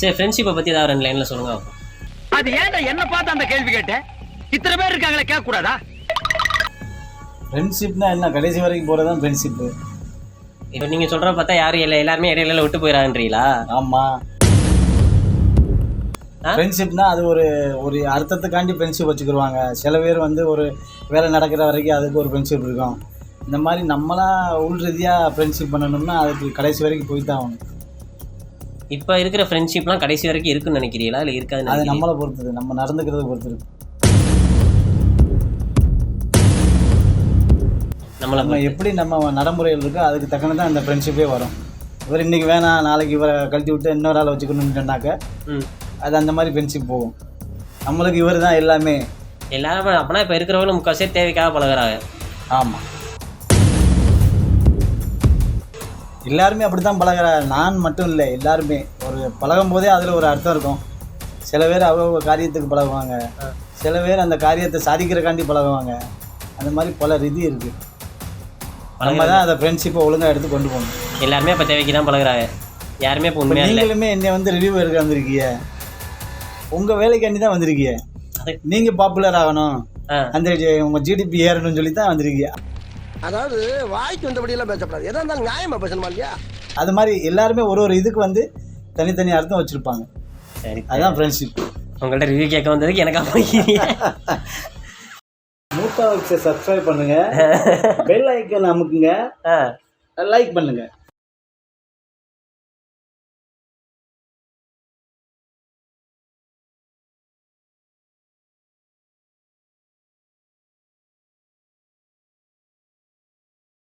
சரி ஃப்ரெண்ட்ஷிப்பை பற்றி ஏதாவது ரெண்டு லைனில் சொல்லுங்க. அது ஏன்டா என்ன பார்த்து அந்த கேள்வி கேட்டேன் இத்தனை பேர் இருக்காங்களே கேட்க கூடாதா ஃப்ரெண்ட்ஷிப்னா என்ன? கடைசி வரைக்கும் போகிறது தான் ஃப்ரெண்ட்ஷிப்பு இப்போ நீங்கள் சொல்கிற பார்த்தா யாரும் இல்லை எல்லாருமே இடையில விட்டு போயிடறான்றீங்களா ஆமாம்? ஃப்ரெண்ட்ஷிப்னா அது ஒரு ஒரு அர்த்தத்துக்காண்டி ஃப்ரெண்ட்ஷிப் வச்சுக்கிருவாங்க. சில பேர் வந்து ஒரு வேலை நடக்கிற வரைக்கும் அதுக்கு ஒரு ஃப்ரெண்ட்ஷிப் இருக்கும். இந்த மாதிரி நம்மளா உள் ரீதியாக ஃப்ரெண்ட்ஷிப் பண்ணணும்னா அதுக்கு கடைசி வரைக்கும் போய் தான் ஆகணும். இப்போ இருக்கிற ஃப்ரெண்ட்ஷிப்லாம் கடைசி வரைக்கும் இருக்குன்னு நினைக்கிறீங்களா? இல்லை இருக்காதுன்னு அது நம்மளை பொறுத்தது. நம்ம நடந்துக்கிறத பொறுத்து இருக்கு நம்மளை நம்ம எப்படி நம்ம நடைமுறைகள் இருக்கோ அதுக்கு தக்கன தான் அந்த ஃப்ரெண்ட்ஷிப்பே வரும். இவர் இன்றைக்கி வேணாம் நாளைக்கு இவரை கழட்டி விட்டு இன்னொரு ஆளை வச்சுக்கணும்னு சொன்னாக்க ம். அது அந்த மாதிரி ஃப்ரெண்ட்ஷிப் போகும். நம்மளுக்கு இவர் தான் எல்லாமே. எல்லாரும் அப்போனா இப்போ இருக்கிறவங்களும் முக்கால்வாசி தேவைக்காக பழகுறாங்க. ஆமாம் எல்லாருமே அப்படி தான் பழகுறாங்க. நான் மட்டும் இல்லை எல்லாருமே. ஒரு பழகும் போதே அதில் ஒரு அர்த்தம் இருக்கும். சில பேர் அவங்க காரியத்துக்கு பழகுவாங்க. சில பேர் அந்த காரியத்தை சாதிக்கிறக்காண்டி பழகுவாங்க. அந்த மாதிரி பல ரீதி இருக்குது நம்ம தான் அதை ஃப்ரெண்ட்ஷிப்பை ஒழுங்காக எடுத்து கொண்டு போகணும். எல்லாருமே இப்போ தேவைக்கு தான் பழகுறாங்க. யாருமே இப்போ உண்மையாக நீங்களுமே என்னை வந்து ரிவ்யூ எடுக்க வந்திருக்கீங்க. உங்கள் வேலைக்காண்டி தான் வந்திருக்கீங்க. நீங்கள் பாப்புலர் ஆகணும். அந்த உங்கள் ஜிடிபி ஏறணும்னு சொல்லி தான் வந்திருக்கீங்க. அதாவது வாய்க்கு வந்தபடி எல்லாம் பேசக்கூடாது எதா இருந்தாலும் நியாயமா பேசணுமா இல்லையா? அது மாதிரி எல்லாருமே ஒரு ஒரு இதுக்கு வந்து தனித்தனி அர்த்தம் வச்சுருப்பாங்க. சரி அதுதான் ஃப்ரெண்ட்ஷிப் உங்கள்கிட்ட ரிவ்யூ கேட்க வந்ததுக்கு எனக்கு அமைக்கிறீங்க மூத்தா வச்சு சப்ஸ்கிரைப் பண்ணுங்க. Bell icon அமுக்குங்க. லைக் பண்ணுங்க.